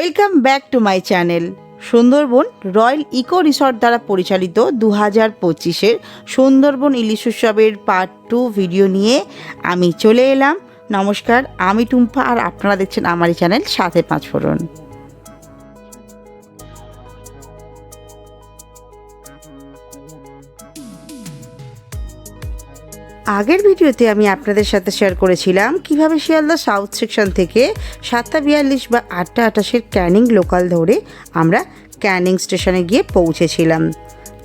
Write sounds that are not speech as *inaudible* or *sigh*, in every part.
Welcome back to my channel Sundarban royal eco resort দ্বারা পরিচালিত দু হাজার পঁচিশের সুন্দরবন ইলিশ উৎসবের পার্ট টু ভিডিও নিয়ে আমি চলে এলাম। নমস্কার, আমি টুম্পা আর আপনারা দেখছেন আমারই চ্যানেল সাথে পাঁচ আগের ভিডিওতে আমি আপনাদের সাথে শেয়ার করেছিলাম কীভাবে শিয়ালদা সাউথ সেকশন থেকে সাতটা বিয়াল্লিশ বা আটটা আটাশের ক্যানিং লোকাল ধরে আমরা ক্যানিং স্টেশনে গিয়ে পৌঁছেছিলাম।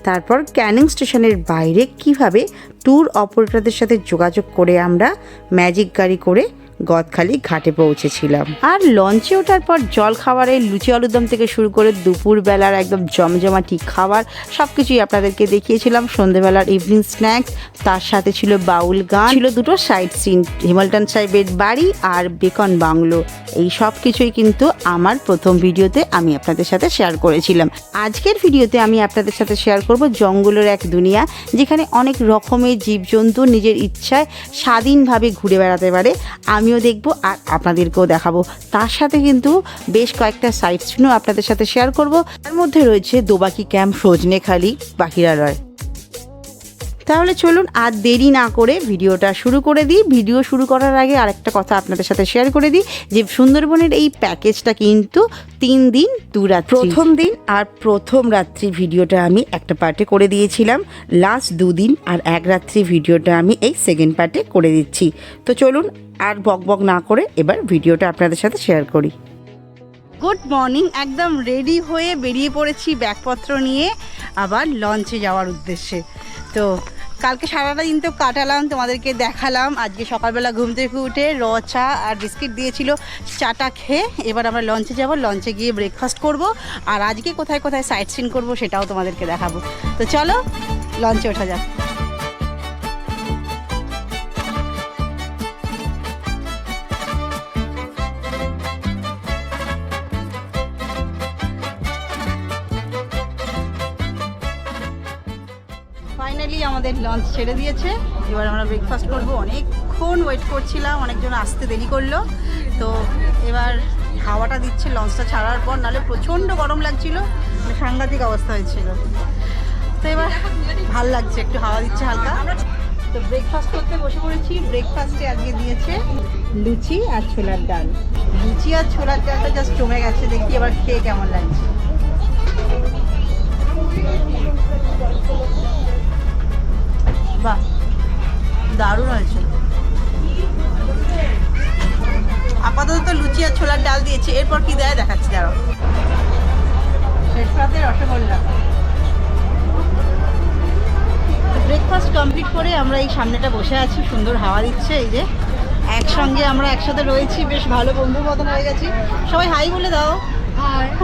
তারপর ক্যানিং স্টেশনের বাইরে কীভাবে ট্যুর অপারেটরদের সাথে যোগাযোগ করে আমরা ম্যাজিক গাড়ি করে গদখালি ঘাটে পৌঁছেছিলাম। আর লঞ্চে ওঠার পর জল খাবারের লুচি আলুদম থেকে শুরু করে দুপুরবেলার একদম জমজমাটি খাবার সব কিছুই আপনাদেরকে দেখিয়েছিলাম। সন্ধেবেলার ইভিনিং স্ন্যাক্স তার সাথে ছিল বাউল গান, ছিল দুটো সাইড সিন হিমালটন সাহেবের বাড়ি আর বেকন বাংলো। এই সব কিছুই কিন্তু আমার প্রথম ভিডিওতে আমি আপনাদের সাথে শেয়ার করেছিলাম। আজকের ভিডিওতে আমি আপনাদের সাথে শেয়ার করব জঙ্গলের এক দুনিয়া, যেখানে অনেক রকমের জীবজন্তু নিজের ইচ্ছায় স্বাধীনভাবে ঘুরে বেড়াতে পারে। আমিও দেখব আর আপনাদেরকেও দেখাবো। তার সাথে কিন্তু বেশ কয়েকটা সাইট সিনও আপনাদের সাথে শেয়ার করব। তার মধ্যে রয়েছে দোবাকি ক্যাম্প সজনেখালি বাকিরালয় তাহলে চলুন আর দেরি না করে ভিডিওটা শুরু করে দিই। ভিডিও শুরু করার আগে আরেকটা কথা আপনাদের সাথে শেয়ার করে দিই যে সুন্দরবনের এই প্যাকেজটা কিন্তু তিন দিন দু রাত প্রথম দিন আর প্রথম রাত্রি ভিডিওটা আমি একটা পার্টে করে দিয়েছিলাম। লাস্ট দুদিন আর এক রাত্রি ভিডিওটা আমি এই সেকেন্ড পার্টে করে দিচ্ছি। তো চলুন আর বক বক না করে এবার ভিডিওটা আপনাদের সাথে শেয়ার করি। গুড মর্নিং একদম রেডি হয়ে বেরিয়ে পড়েছি ব্যাগপত্র নিয়ে আবার লঞ্চে যাওয়ার উদ্দেশ্যে। তো কালকে সারাটা দিন তো কাটালাম, তোমাদেরকে দেখালাম। আজকে সকালবেলা ঘুম থেকে উঠে র চা আর বিস্কিট দিয়েছিল, চাটা খেয়ে এবার আমরা লঞ্চে যাব। লঞ্চে গিয়ে ব্রেকফাস্ট করব। আর আজকে কোথায় কোথায় সাইট সিন করব সেটাও তোমাদেরকে দেখাবো। তো চলো লঞ্চে ওঠা যাক। আমাদের লঞ্চ ছেড়ে দিয়েছে। এবার আমরা ব্রেকফাস্ট করব। অনেকক্ষণ ওয়েট করছিলাম, অনেকজন আসতে দেরি করল। তো এবার হাওয়াটা দিচ্ছে লঞ্চটা ছাড়ার পর, নাহলে প্রচণ্ড গরম লাগছিল মানে সাংঘাতিক অবস্থা হয়েছিল। তো এবার ভালো লাগছে, একটু হাওয়া দিচ্ছে হালকা। তো ব্রেকফাস্ট করতে বসে পড়েছি ব্রেকফাস্টে আজকে দিয়েছে লুচি আর ছোলার ডাল। লুচি আর ছোলার ডালটা জাস্ট জমে গেছে, দেখি এবার খেয়ে কেমন লাগছে। বাহ দারুণ হয়েছে। আপাতত লুচি আর ছোলার ডাল দিয়েছে এরপর কি দেয় দেখাচ্ছি দাঁড়াও। শেষ রসগোল্লা। ব্রেকফাস্ট কমপ্লিট করে আমরা এই সামনেটা বসে আছি সুন্দর হাওয়া দিচ্ছে এই যে। একসঙ্গে আমরা একসাথে রয়েছি বেশ ভালো বন্ধুর মতন হয়ে গেছি। সবাই হাই বলে দাও।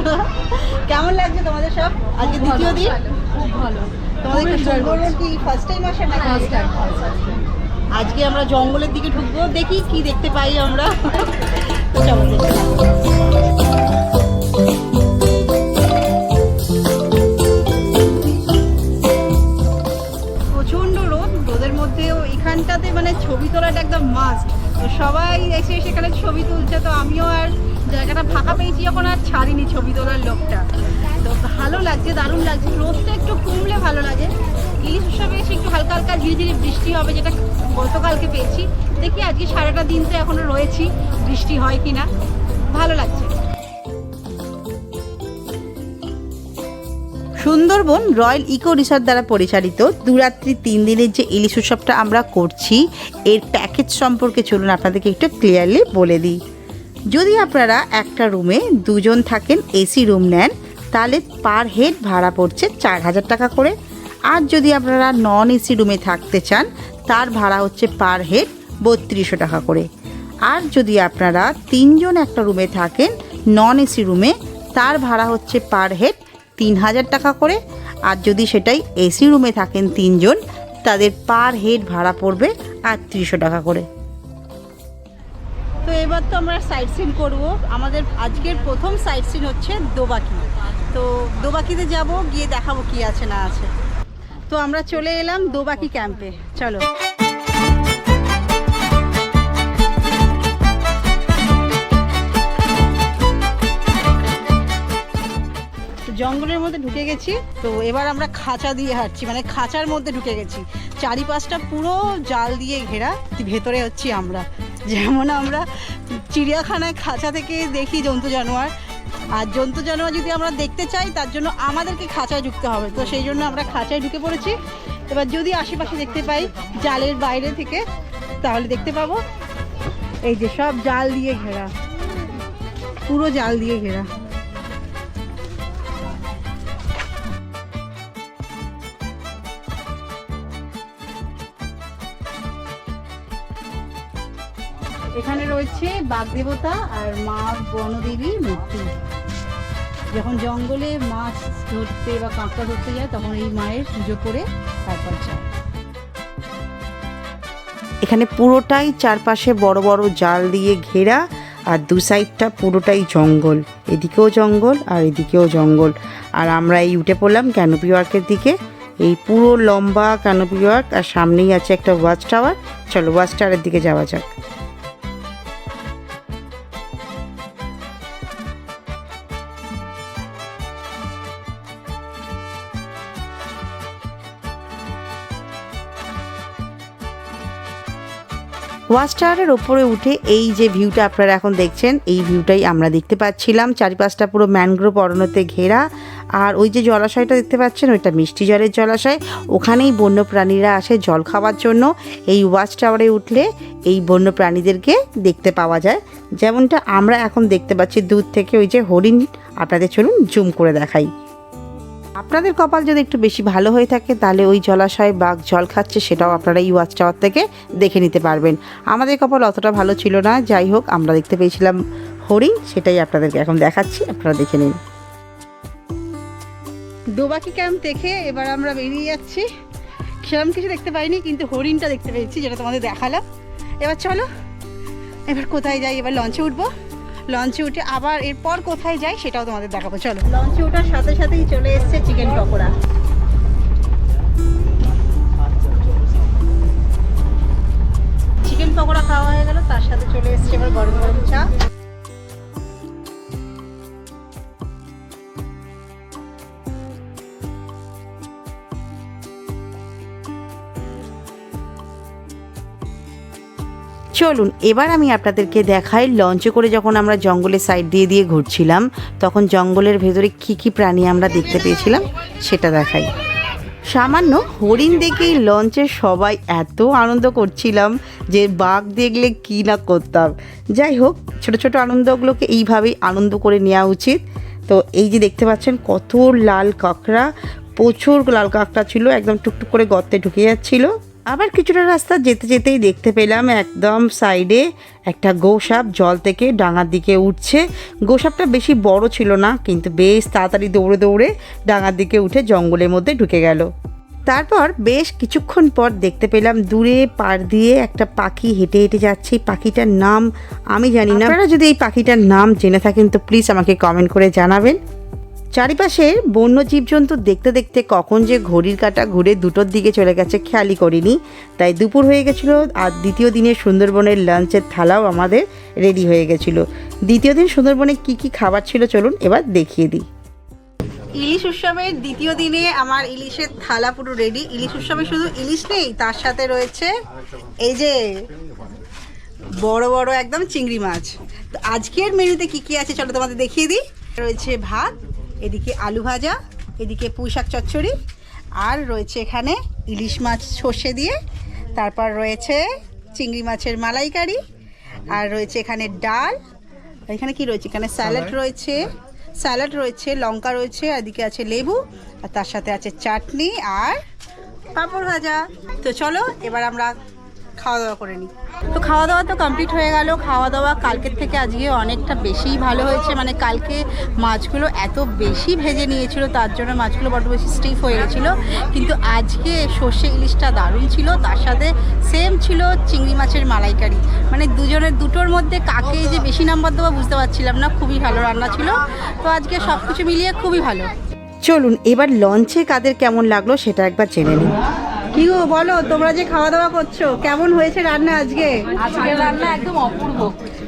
*laughs* কেমন লাগছে তোমাদের সব? আজকে দ্বিতীয় দিন? খুব ভালো তোমাদের। কি ফার্স্ট টাইম আসে না First time. আজকে আমরা জঙ্গলের দিকে ঢুকবো দেখি কি দেখতে পাই আমরা তো। প্রচণ্ড রোদ রোদের মধ্যেও এখানটাতে মানে ছবি তোলাটা একদম মাস্ট তো সবাই এসে সেখানে ছবি তুলছে তো আমিও আর জায়গাটা ফাঁকা পেয়েছি যখন আর ছাড়িনি ছবি তোলার লোকটা ভালো লাগছে, দারুণ লাগছে। রোদটা একটু কমলে ভালো লাগে। ইলিশ উৎসবে এসে একটু হালকা হালকা ধীরে ধীরে বৃষ্টি হবে, যেটা গতকালকে পেয়েছি। দেখি আজকে সারাটা দিন তো এখনও রয়েছি, বৃষ্টি হয় কি না ভালো লাগছে। সুন্দরবন রয়্যাল ইকো রিসর্ট দ্বারা পরিচালিত দুরাত্রি তিন দিনের যে ইলিশ উৎসবটা আমরা করছি, এর প্যাকেজ সম্পর্কে চলুন আপনাদেরকে একটু ক্লিয়ারলি বলে দিই। যদি আপনারা একটা রুমে দুজন থাকেন, এসি রুম নেন তাহলে পার হেড ভাড়া পড়ছে চার হাজার টাকা করে। আর যদি আপনারা নন এসি রুমে থাকতে চান, তার ভাড়া হচ্ছে পার হেড বত্রিশশো টাকা করে। আর যদি আপনারা তিনজন একটা রুমে থাকেন নন এসি রুমে তার ভাড়া হচ্ছে পার হেড তিন হাজার টাকা করে। আর যদি সেটাই এসি রুমে থাকেন তিনজন, তাদের পার হেড ভাড়া পড়বে আটত্রিশশো টাকা করে। তো এবার তো আমরা সাইট সিন করব। আমাদের আজকের প্রথম সাইট সিন হচ্ছে দোবাকি। তো দোবাকিতে যাব, গিয়ে দেখাবো কি আছে না আছে। তো আমরা চলে এলাম দোবাকি ক্যাম্পে চলো। জঙ্গলের মধ্যে ঢুকে গেছি, তো এবার আমরা খাঁচা দিয়ে হাঁটছি মানে খাঁচার মধ্যে ঢুকে গেছি। চারিপাশটা পুরো জাল দিয়ে ঘেরা ভেতরে হচ্ছি আমরা। যেমন আমরা চিড়িয়াখানায় খাঁচা থেকে দেখি জন্তু জানোয়ার আর জন্তু জানোয়ার যদি আমরা দেখতে চাই, তার জন্য আমাদেরকে খাঁচায় ঢুকতে হবে। তো সেই জন্য আমরা খাঁচায় ঢুকে পড়েছি। এবার যদি আশেপাশে দেখতে পাই জালের বাইরে থেকে, তাহলে দেখতে পাবো এই যে সব জাল দিয়ে ঘেরা। পুরো জাল দিয়ে ঘেরা। এখানে রয়েছে বাগদেবতা আর মা বনদেবী মূর্তি। যখন জঙ্গলে মাছ ধরতে বা কাঁকড়া ধরতে যায়, তখন এই মায়ের পুজো করে তারপর যায়। এখানে পুরোটাই চারপাশে বড় বড় জাল দিয়ে ঘেরা, আর দু সাইডটা পুরোটাই জঙ্গল। এদিকেও জঙ্গল আর এদিকেও জঙ্গল। আর আমরা এই উঠে পড়লাম ক্যানোপি ওয়ার্কের দিকে। এই পুরো লম্বা ক্যানোপি ওয়ার্ক আর সামনেই আছে একটা ওয়াচ টাওয়ার চলো ওয়াচ টাওয়ারের দিকে যাওয়া যাক। ওয়াচ টাওয়ারের ওপরে উঠে এই যে ভিউটা আপনারা এখন দেখছেন, এই ভিউটাই আমরা দেখতে পাচ্ছিলাম। চারিপাশটা পুরো ম্যানগ্রোভ অরণ্যতে ঘেরা। আর ওই যে জলাশয়টা দেখতে পাচ্ছেন, ওইটা মিষ্টি জলের জলাশয়। ওখানেই বন্য প্রাণীরা আসে জল খাওয়ার জন্য। এই ওয়াচ টাওয়ারে উঠলে এই বন্য প্রাণীদেরকে দেখতে পাওয়া যায়। যেমনটা আমরা এখন দেখতে পাচ্ছি দূর থেকে, ওই যে হরিণ। আপনাদের চলুন জুম করে দেখাই। আপনাদের কপাল যদি একটু বেশি ভালো হয়ে থাকে, তাহলে ওই জলাশয়ে বাঘ জল খাচ্ছে সেটাও আপনারা এই ওয়াচ টাওয়ার থেকে দেখে নিতে পারবেন। আমাদের কপাল অতটা ভালো ছিল না, যাই হোক, আমরা দেখতে পেয়েছিলাম হরিণ সেটাই আপনাদেরকে এখন দেখাচ্ছি, আপনারা দেখে নিন। দোবাকি ক্যাম্প দেখে এবার আমরা বেরিয়ে যাচ্ছি। সেরকম কিছু দেখতে পাইনি, কিন্তু হরিণটা দেখতে পেয়েছি, যেটা তোমাদের দেখালাম। এবার চলো, এবার কোথায় যাই, এবার লঞ্চে উঠবো। লঞ্চে উঠে আবার এরপর কোথায় যাই সেটাও তোমাদের দেখাবো, চলো। লঞ্চে ওঠার সাথে সাথেই চলে এসছে চিকেন পকোড়া। চিকেন পকোড়া খাওয়া হয়ে গেল, তার সাথে চলে এসছে এবার গরম গরম চা। চলুন, এবার আমি আপনাদেরকে দেখাই লঞ্চে করে যখন আমরা জঙ্গলের সাইড দিয়ে দিয়ে ঘুরছিলাম, তখন জঙ্গলের ভেতরে কী কী প্রাণী আমরা দেখতে পেয়েছিলাম, সেটা দেখাই। সামান্য হরিণ দেখেই লঞ্চে সবাই এত আনন্দ করছিলাম যে বাঘ দেখলে কী না করতাম। যাই হোক, ছোট ছোট আনন্দগুলোকে এইভাবেই আনন্দ করে নেওয়া উচিত। তো এই যে দেখতে পাচ্ছেন, কত লাল কাঁকড়া, প্রচুর লাল কাঁকড়া ছিল, একদম টুকটুক করে গর্তে ঢুকে যাচ্ছিল। আবার কিছুটা রাস্তা যেতে যেতেই দেখতে পেলাম একদম সাইডে একটা গোসাপ জল থেকে ডাঙার দিকে উঠছে। গোসাপটা বেশি বড় ছিল না, কিন্তু বেশ তাড়াতাড়ি দৌড়ে দৌড়ে ডাঙার দিকে উঠে জঙ্গলের মধ্যে ঢুকে গেল। তারপর বেশ কিছুক্ষণ পর দেখতে পেলাম দূরে পার দিয়ে একটা পাখি হেঁটে হেঁটে যাচ্ছে। পাখিটার নাম আমি জানি না। আপনারা যদি এই পাখিটার নাম জেনে থাকেন তো প্লিজ আমাকে কমেন্ট করে জানাবেন। চারিপাশের বন্য জীবজন্তু দেখতে দেখতে কখন যে ঘড়ির কাঁটা ঘুরে দুটোর দিকে চলে গেছে, খেয়ালই করিনি। তাই দুপুর হয়ে গেছিল আর দ্বিতীয় দিনে সুন্দরবনের লাঞ্চের থালাও আমাদের রেডি হয়ে গেছিল। দ্বিতীয় দিন সুন্দরবনে কি কি খাবার ছিল চলুন এবার দেখিয়ে দিই। ইলিশ উৎসবের দ্বিতীয় দিনে আমার ইলিশের থালা পুরো রেডি। ইলিশ উৎসবে শুধু ইলিশ নেই, তার সাথে রয়েছে এই যে বড় বড় একদম চিংড়ি মাছ। তো আজকের মেনুতে কি কি আছে চলো তোমাদের দেখিয়ে দিই। রয়েছে ভাত এদিকে আলু ভাজা এদিকে পুঁই শাক চচ্চড়ি আর রয়েছে এখানে ইলিশ মাছ সর্ষে দিয়ে তারপর রয়েছে চিংড়ি মাছের মালাইকারি আর রয়েছে এখানে ডাল এখানে কি রয়েছে? এখানে স্যালাড রয়েছে স্যালাড রয়েছে লঙ্কা রয়েছে এদিকে আছে লেবু আর তার সাথে আছে চাটনি আর পাঁপড় ভাজা। তো চলো এবার আমরা খাওয়া দাওয়া করে নিই তো খাওয়া দাওয়া তো কমপ্লিট হয়ে গেল। খাওয়া দাওয়া কালকের থেকে আজকে অনেকটা বেশিই ভালো হয়েছে। মানে কালকে মাছগুলো এত বেশি ভেজে নিয়েছিল, তার জন্য মাছগুলো বড্ড বেশি স্টিফ হয়ে গেছিল। কিন্তু আজকে সর্ষে ইলিশটা দারুণ ছিল। তার সাথে সেম ছিল চিংড়ি মাছের মালাইকারি। মানে দুজনের, দুটোর মধ্যে কাকে যে বেশি নাম্বার দেবো বুঝতে পারছিলাম না। খুবই ভালো রান্না ছিল। তো আজকে সব কিছু মিলিয়ে খুবই ভালো। চলুন, এবার লঞ্চে কাদের কেমন লাগল সেটা একবার জেনে নিই। কি গো বলো তোমরা যে খাওয়া দাওয়া করছ কেমন হয়েছে রান্না আজকে? আজকের রান্না একদম অপূর্ব।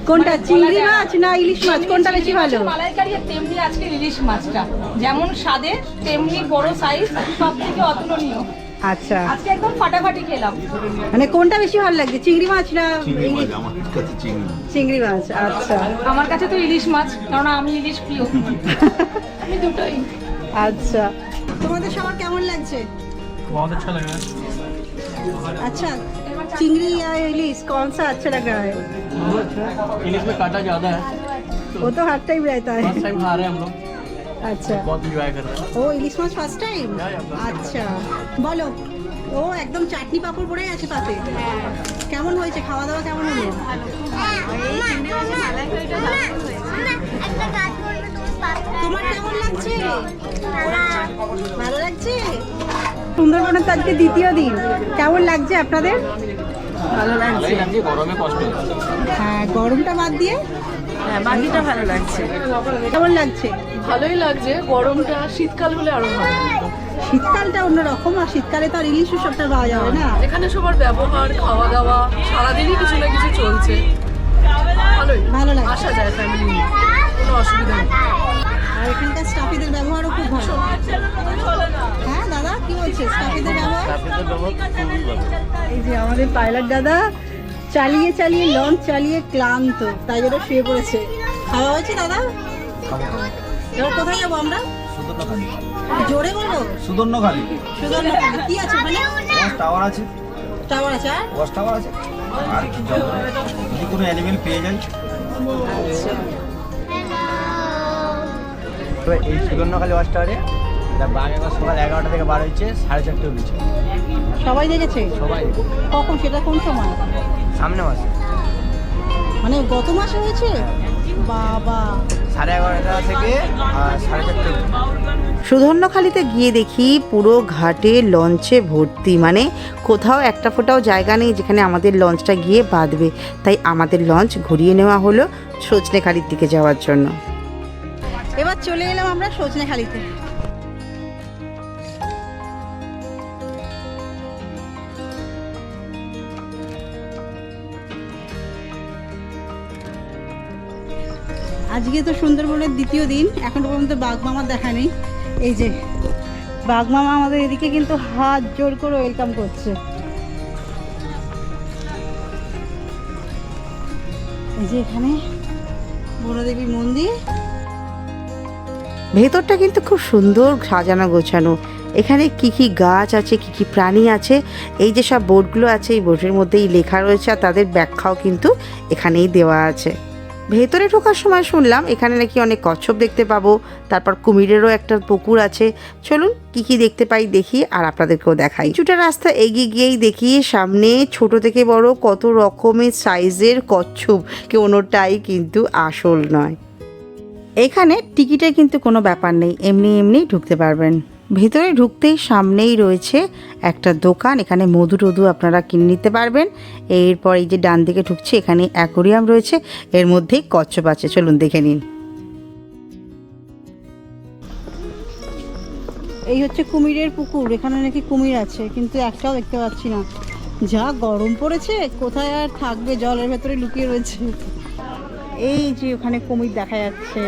কোনটা চিংড়ি মাছ না ইলিশ মাছ? কোনটা বেশি ভালো? মালাইকারি আর তেমনি আজকে ইলিশ মাছটা। যেমন স্বাদে তেমনি বড় সাইজ সব থেকে অতুলনীয়। আচ্ছা। আজকে একদম ফাটাফাটি খেলাম। মানে কোনটা বেশি ভালো লাগছে চিংড়ি মাছ না চিংড়ি মাছ আচ্ছা। আমার কাছে তো ইলিশ মাছ কারণ আমি ইলিশ প্রিয়। *laughs* আমি দুটোই। আচ্ছা। তোমাদের সবার কেমন লাগছে? बहुत अच्छा लग रहा है अच्छा चिंगड़ी या इलिश कौन सा अच्छा लग रहा है इलिश में कांटा ज़्यादा है वो तो हर टाइम रहता है फर्स्ट टाइम खा रहे हैं हम लोग अच्छा बहुत इंजॉय कर रहे हैं ও ইলিশ মাছ ফার্স্ট টাইম আচ্ছা বলো ও একদম চাটনি পাপড় পড়ে আছে তাতে কেমন হয়েছে খাওয়া দাওয়া কেমন হলো তোমার কেমন লাগছে? ভালো লাগছে? সুন্দরবনের তো আজকে দ্বিতীয় দিন। কেমন লাগছে আপনাদের? ভালো লাগছে। গরমে কষ্ট হ্যাঁ গরমটা বাদ দিয়ে? হ্যাঁ বাকিটা ভালো লাগছে। কেমন লাগছে? ভালোই লাগছে গরমটা শীতকাল হলে আরও ভালো শীতকালটা অন্যরকম আর শীতকালে তো আর ইলিশ সবটা পাওয়া যাবে না। এখানে সবার ব্যবহার খাওয়া দাওয়া সারাদিনই কিছু না কিছু চলছে। ভালোই। ভালো লাগে আসা যায় ফ্যামিলি নিয়ে। এই যে আমাদের পাইলট দাদা চালিয়ে চালিয়ে লঞ্চ চালিয়ে ক্লান্ত তাই জন্য শুয়ে পড়েছে। খাওয়া হয়েছে দাদা? এবার কোথায় যাব আমরা? জোরে বলো সুদর্ণখালি। সুন্দরবন কি আছে মানে টাওয়ার আছে। টাওয়ার আছে আর? ওয়াশ টাওয়ার আছে। আর যদি কোনো অ্যানিমেল পেয়ে যাই তো এই সুদর্ণখালি ওয়াশ টাওয়ারে সকাল এগারোটা থেকে বার হচ্ছে সাড়ে চারটে সবাই দেখেছে? সবাই কখন? সেটা কোন সময়? সামনে মাসে। মানে গত মাসে হয়েছে? বাবা। সাড়ে এগারোটা থেকে সাড়ে চারটে। সুধন্যখালিতে গিয়ে দেখি পুরো ঘাটে লঞ্চে ভর্তি। মানে কোথাও একটা ফোটাও জায়গা নেই যেখানে আমাদের লঞ্চটা গিয়ে বাঁধবে। তাই আমাদের লঞ্চ ঘুরিয়ে নেওয়া হলো সজনেখালির দিকে যাওয়ার জন্য। এবার চলে এলাম আমরা সজনেখালিতে। আজকে তো সুন্দরবনের দ্বিতীয় দিন, এখন পর্যন্ত বাঘমামার দেখা নেই। এই যে বাঘমামা আমাদের এদিকে কিন্তু হাত জোর করে ওয়েলকাম করছে। এই যে এখানে মন্দির। ভেতরটা কিন্তু খুব সুন্দর সাজানো গোছানো। এখানে কি কি গাছ আছে, কি কি প্রাণী আছে, এই যে সব বোর্ডগুলো আছে, এই বোর্ডের মধ্যেই লেখা রয়েছে আর তাদের ব্যাখ্যাও কিন্তু এখানেই দেওয়া আছে। ভেতরে ঢোকার সময় শুনলাম, এখানে নাকি অনেক কচ্ছপ দেখতে পাবো। তারপর কুমিরেরও একটা পুকুর আছে। চলুন কি কি দেখতে পাই, দেখি আর আপনাদেরকেও দেখাই। কিছুটা রাস্তা এগিয়ে গিয়েই দেখি, সামনে ছোট থেকে বড় কত রকমের সাইজের কচ্ছপ। কোনোটাই কিন্তু আসল নয়। এখানে টিকিটের কিন্তু কোনো ব্যাপার নেই, এমনি এমনি ঢুকতে পারবেন। ভেতরে ঢুকতেই সামনেই রয়েছে একটা দোকান। এখানে মধু টধু আপনারা কিনে নিতে পারবেন। এরপর এই যে ডান দিকে ঢুকছে, এখানে অ্যাকোরিয়াম রয়েছে। এর মধ্যেই কচ্ছপ আছে। চলুন দেখে নিন। এই হচ্ছে কুমিরের পুকুর। এখানে নাকি কুমির আছে, কিন্তু একটাও দেখতে পাচ্ছি না। যা গরম পড়েছে, কোথায় আর থাকবে? জলের ভেতরে লুকিয়ে রয়েছে। এই যে ওখানে কুমির দেখা যাচ্ছে।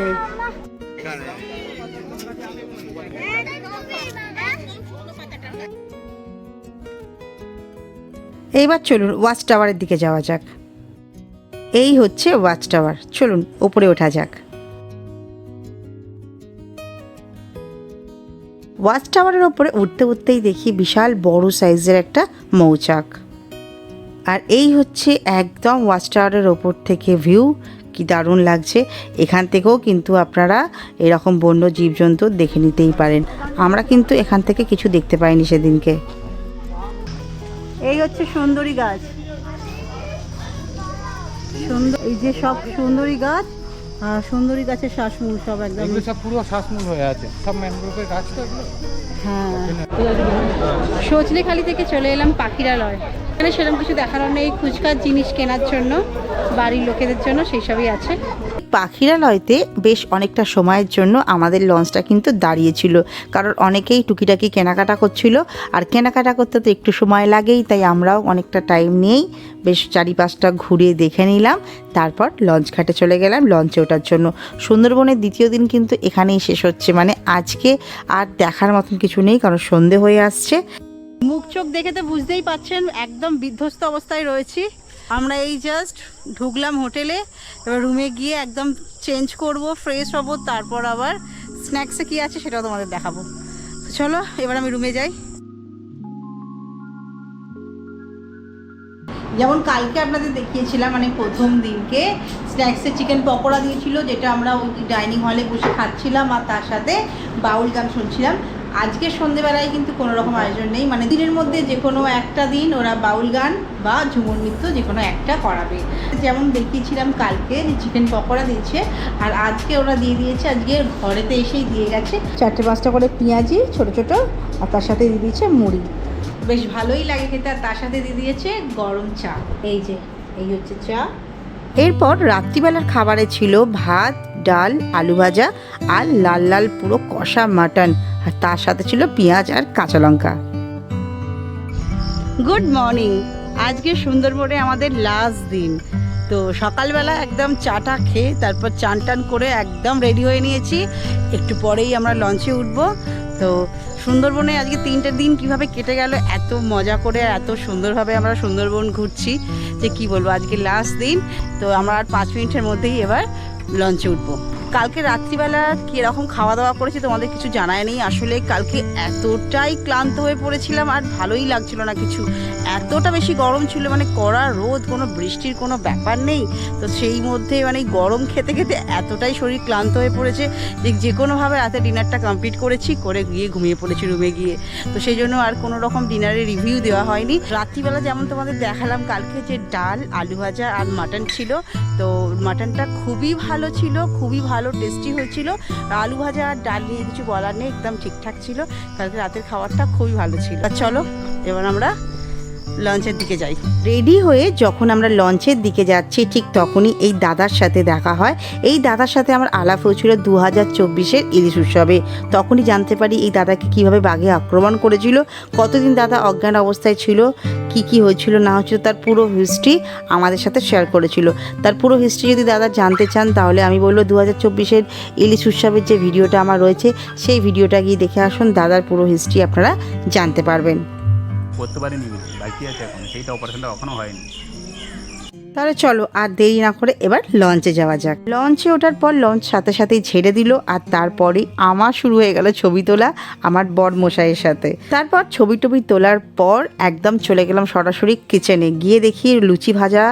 এইবার চলুন ওয়াচ টাওয়ারের দিকে যাওয়া যাক। এই হচ্ছে ওয়াচ টাওয়ার। চলুন ওপরে ওঠা যাক। ওয়াচ টাওয়ারের ওপরে উঠতে উঠতেই দেখি বিশাল বড় সাইজের একটা মৌচাক। আর এই হচ্ছে একদম ওয়াচ টাওয়ারের ওপর থেকে ভিউ। কি দারুণ লাগছে। এখান থেকেও কিন্তু আপনারা এরকম বন্য জীবজন্তু দেখে নিতেই পারেন। আমরা কিন্তু এখান থেকে কিছু দেখতে পাইনি সেদিনকে। এই হচ্ছে সুন্দরী গাছ। সুন্দর এই যে সব সুন্দরী গাছ আর সুন্দরী গাছের শ্বাসমূল সব একদম এগুলো সব পুরো শ্বাসমূল হয়ে আছে। সব ম্যানগ্রোভের গাছ তো এগুলো। হ্যাঁ। সজনেখালি থেকে চলে এলাম পাখিরালয়। এখানে সেরকম কিছু দেখানোর নেই। খুচকার জিনিস কেনার জন্য বাড়ির লোকেদের জন্য সেই সবই আছে। পাখিরালয়তে বেশ অনেকটা সময়ের জন্য আমাদের লঞ্চটা কিন্তু দাঁড়িয়েছিল। কারণ অনেকেই টুকিটাকি কেনাকাটা করছিল। আর কেনাকাটা করতে তো একটু সময় লাগেই, তাই আমরাও অনেকটা টাইম নিয়েই বেশ চারিপাশটা ঘুরে দেখে নিলাম। তারপর লঞ্চ ঘাটে চলে গেলাম লঞ্চে ওঠার জন্য। সুন্দরবনের দ্বিতীয় দিন কিন্তু এখানেই শেষ হচ্ছে। মানে আজকে আর দেখার মতন কিছু নেই, কারণ সন্ধে হয়ে আসছে। মুখ চোখ দেখে তো বুঝতেই পাচ্ছেন, একদম বিধ্বস্ত অবস্থায় রয়েছি। আমরা এই জাস্ট ঢুকলাম হোটেলে। এবার রুমে গিয়ে একদম চেঞ্জ করব ফ্রেশ হব, তারপর আবার স্ন্যাক্সে কী আছে সেটাও তোমাদের দেখাবো। চলো, এবার আমি রুমে যাই। যেমন কালকে আপনাদের দেখিয়েছিলাম মানে প্রথম দিনকে স্ন্যাক্সে চিকেন পকোড়া দিয়েছিল, যেটা আমরা ওই ডাইনিং হলে বসে খাচ্ছিলাম আর তার সাথে বাউল গান শুনছিলাম। আজকে সন্ধেবেলায় কিন্তু কোনো রকম আয়োজন নেই। মানে দিনের মধ্যে যে কোনো একটা দিন ওরা বাউল গান বা ঝুমুর নৃত্য যে কোনো একটা করাবে। যেমন দেখিয়েছিলাম কালকে যে চিকেন পকোড়া দিয়েছে, আর আজকে ওরা দিয়ে দিয়েছে, আজকে ঘরেতে এসেই দিয়ে গেছে। চারটে পাঁচটা করে পেঁয়াজি ছোট ছোট, আর তার সাথে দিয়ে দিয়েছে মুড়ি। বেশ ভালোই লাগে খেতে, আর তার সাথে দিয়ে দিয়েছে গরম চা। এই যে, এই হচ্ছে চা। এরপর রাত্রিবেলার খাবারে ছিল ভাত ডাল, আলু ভাজা আর লাল লাল পুরো কষা মাটন। আর তার সাথে ছিল পেঁয়াজ আর কাঁচা লঙ্কা। গুড মর্নিং আজকে সুন্দরবনে আমাদের লাস্ট দিন। তো সকালবেলা একদম চাটা খেয়ে তারপর চান টান করে একদম রেডি হয়ে নিয়েছি। একটু পরেই আমরা লঞ্চে উঠব। তো সুন্দরবনে আজকে তিনটে দিন কীভাবে কেটে গেল, এত মজা করে, এত সুন্দরভাবে আমরা সুন্দরবন ঘুরছি। যে কি বলব, আজকে লাস্ট দিন। তো আমরা আর পাঁচ মিনিটের মধ্যেই এবার লঞ্চে উঠবো। কালকে রাত্রিবেলা কীরকম খাওয়া দাওয়া করেছি তোমাদের কিছু জানায় নেই। আসলে কালকে এতটাই ক্লান্ত হয়ে পড়েছিলাম আর ভালোই লাগছিল না কিছু। এতটা বেশি গরম ছিল মানে কড়া রোদ, কোনো বৃষ্টির কোনো ব্যাপার নেই। তো সেই মধ্যে মানে গরম খেতে খেতে এতটাই শরীর ক্লান্ত হয়ে পড়েছে যে যে কোনোভাবে রাতে ডিনারটা কমপ্লিট করেছি, করে গিয়ে ঘুমিয়ে পড়েছি রুমে গিয়ে। তো সেই জন্য আর কোনো রকম ডিনারের রিভিউ দেওয়া হয়নি। রাত্রিবেলা যেমন তোমাদের দেখালাম, কালকে যে ডাল, আলু ভাজা আর মাটন ছিল, তো মাটনটা খুবই ভালো ছিল, খুবই ভালো টেস্টি হয়েছিল। আলু ভাজা আর ডাল নিয়ে কিছু বলার নেই, একদম ঠিকঠাক ছিল। কালকে রাতের খাবারটা খুবই ভালো ছিল। চলো, এবার আমরা লঞ্চের দিকে যাই। রেডি হয়ে যখন আমরা লঞ্চের দিকে যাচ্ছি, ঠিক তখনই এই দাদার সাথে দেখা হয়। এই দাদার সাথে আমার আলাপ হয়েছিল দু হাজার চব্বিশের ইলিশ উৎসবে। তখনই জানতে পারি এই দাদাকে কীভাবে বাঘে আক্রমণ করেছিল, কতদিন দাদা অজ্ঞান অবস্থায় ছিল, কি কি হয়েছিল, না হয়েছিল, তার পুরো হিস্ট্রি আমাদের সাথে শেয়ার করেছিল। তার পুরো হিস্ট্রি যদি দাদা জানতে চান, তাহলে আমি বলব দু হাজার চব্বিশের ইলিশ উৎসবের যে ভিডিওটা আমার রয়েছে, সেই ভিডিওটা গিয়ে দেখে আসুন, দাদার পুরো হিস্ট্রি আপনারা জানতে পারবেন। করতে পারিনি বাকি আছে এখন। সেইটা অপারেশনটা এখনও হয়নি। তাহলে চলো আর দেরি না করে এবার লঞ্চে যাওয়া যাক। লঞ্চে ওঠার পর লঞ্চ সাথে সাথেই ছেড়ে দিল আর তারপরে আমার শুরু হয়ে গেল ছবি তোলা আমার বর মশাইয়ের সাথে। তারপর ছবি টবি তোলার পর একদম চলে গেলাম সরাসরি কিচেনে গিয়ে দেখি লুচি ভাজা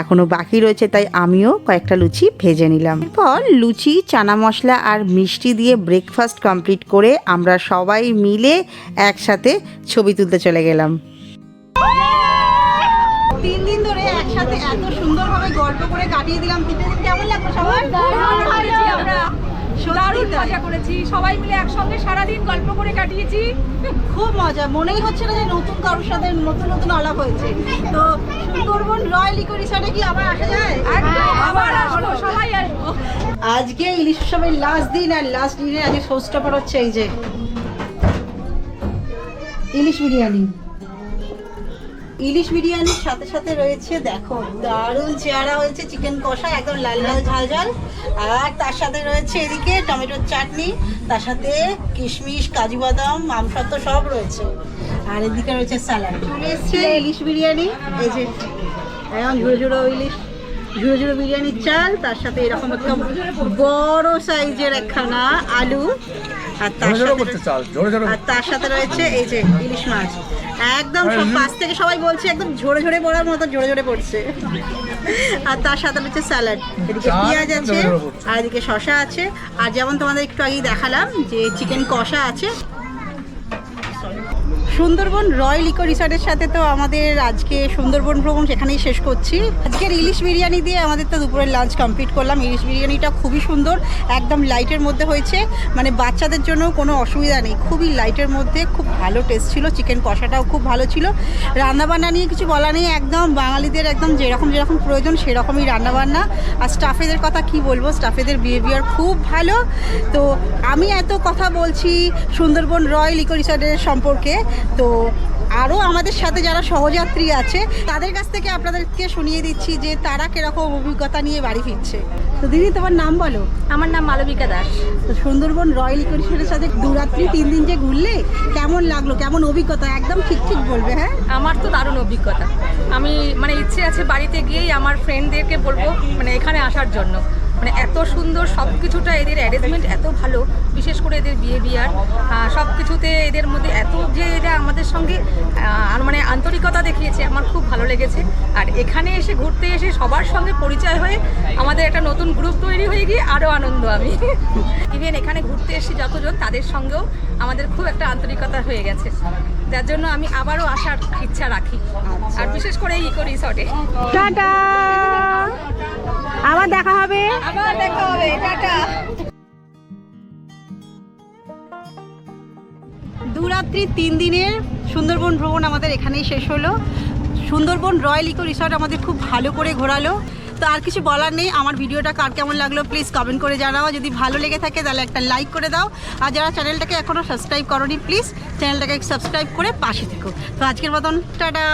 এখনও বাকি রয়েছে, তাই আমিও কয়েকটা লুচি ভেজে নিলাম। এরপর লুচি, চানা মশলা আর মিষ্টি দিয়ে ব্রেকফাস্ট কমপ্লিট করে আমরা সবাই মিলে একসাথে ছবি তুলতে চলে গেলাম। একসাথে এত সুন্দরভাবে গল্প করে কাটিয়ে দিলাম। তিনটে দিন কেমন লাগল সবার? আমরা। দারুণ। মজা করেছি। সবাই মিলে একসঙ্গে সারাদিন গল্প করে কাটিয়েছি। খুব মজা। মনেই হচ্ছে না যে নতুন কারোর সাথে নতুন নতুন আলাপ হয়েছে। তো সুন্দরবন রয়্যাল ইকো রিসর্টে কি আবার আসা যায়? আবার আসব সবাই আসব। আজকে ইলিশ উৎসবের লাস্ট দিন আর লাস্ট দিনে আজকে হচ্ছে এই যে। ইলিশ বিরিয়ানি। ইলিশ বিরিয়ানির সাথে সাথে রয়েছে দেখো দারুণ চেহারা হয়েছে চিকেন কষা একদম লাল লাল ঝাল ঝাল। আর তার সাথে রয়েছে এদিকে টমেটোর চাটনি তার সাথে কিশমিশ কাজু বাদাম আমসত্ব সব রয়েছে। আর এদিকে রয়েছে স্যালাড। এসছে ইলিশ বিরিয়ানি এই যে এখন ঝুড়ো ঝুড়ো ইলিশ ঝুড়ো ঝুড়ো বিরিয়ানির চাল তার সাথে এরকম একটা বড় সাইজের একখানা আলু আর তার সাথে আর তার সাথে রয়েছে এই যে ইলিশ মাছ। একদম সব পাশ থেকে সবাই বলছে একদম ঝরে ঝরে পড়ার মতো ঝরে ঝরে পড়ছে। আর তার সাথে রয়েছে স্যালাড। এদিকে পেঁয়াজ আছে আর এদিকে শশা আছে। আর যেমন তোমাদের একটু আগেই দেখালাম যে চিকেন কষা আছে। সুন্দরবন রয়্যাল ইকো রিসর্টের সাথে তো আমাদের আজকে সুন্দরবন ভ্রমণ সেখানেই শেষ করছি। আজকের ইলিশ বিরিয়ানি দিয়ে আমাদের তো দুপুরের লাঞ্চ কমপ্লিট করলাম। ইলিশ বিরিয়ানিটা খুবই সুন্দর, একদম লাইটের মধ্যে হয়েছে। মানে বাচ্চাদের জন্য কোনো অসুবিধা নেই, খুবই লাইটের মধ্যে। খুব ভালো টেস্ট ছিল চিকেন কষাটাও খুব ভালো ছিল। রান্নাবান্না নিয়ে কিছু বলা নেই, একদম বাঙালিদের একদম যেরকম যেরকম প্রয়োজন সেরকমই রান্নাবান্না। আর স্টাফেদের কথা কি বলব স্টাফেদের বিহেভিয়ার খুব ভালো। তো আমি এত কথা বলছি সুন্দরবন রয়্যাল ইকো রিসর্টের সম্পর্কে। তো আরও আমাদের সাথে যারা সহযাত্রী আছে তাদের কাছ থেকে আপনাদেরকে শুনিয়ে দিচ্ছি যে তারা কীরকম অভিজ্ঞতা নিয়ে বাড়ি ফিরছে। তো দিদি তোমার নাম বলো? আমার নাম মালবিকা দাস। তো সুন্দরবন রয়্যাল ইকো রিসর্টের সাথে দুরাত্রি তিন দিন যে ঘুরলে কেমন লাগল? কেমন অভিজ্ঞতা? একদম ঠিক ঠিক বলবে হ্যাঁ? আমার তো দারুণ অভিজ্ঞতা। আমি মানে ইচ্ছে আছে বাড়িতে গিয়েই আমার ফ্রেন্ডদেরকে বলব মানে এখানে আসার জন্য। মানে এত সুন্দর সব কিছুটা এদের অ্যারেঞ্জমেন্ট এত ভালো। বিশেষ করে এদের বিহেভিয়ার সব কিছুতে এদের মধ্যে এত যে এরা আমাদের সঙ্গে আর মানে আন্তরিকতা দেখিয়েছে আমার খুব ভালো লেগেছে। আর এখানে এসে ঘুরতে এসে সবার সঙ্গে পরিচয় হয়ে আমাদের একটা নতুন গ্রুপ তৈরি হয়ে গিয়ে আরও আনন্দ আমি। ইভেন এখানে ঘুরতে এসে যতজন তাদের সঙ্গেও আমাদের খুব একটা আন্তরিকতা হয়ে গেছে। যার জন্য আমি আবারও আসার ইচ্ছা রাখি। আর বিশেষ করে এই ইকো রিসর্টে টাটা! আবার দেখা হবে। আবার দেখা হবে টাটা! দুরাত্রি তিন দিনের সুন্দরবন ভ্রমণ আমাদের এখানেই শেষ হলো। সুন্দরবন রয়্যাল ইকো রিসর্ট আমাদের খুব ভালো করে ঘোরালো। তো আর কিছু বলার নেই, আমার ভিডিওটা কার কেমন লাগল প্লিজ কমেন্ট করে জানাও। যদি ভালো লেগে থাকে তাহলে একটা লাইক করে দাও। আর যারা চ্যানেলটাকে এখনও সাবস্ক্রাইব করনি, প্লিজ চ্যানেলটাকে সাবস্ক্রাইব করে পাশে থেকো। তো আজকের মতন, টাটা!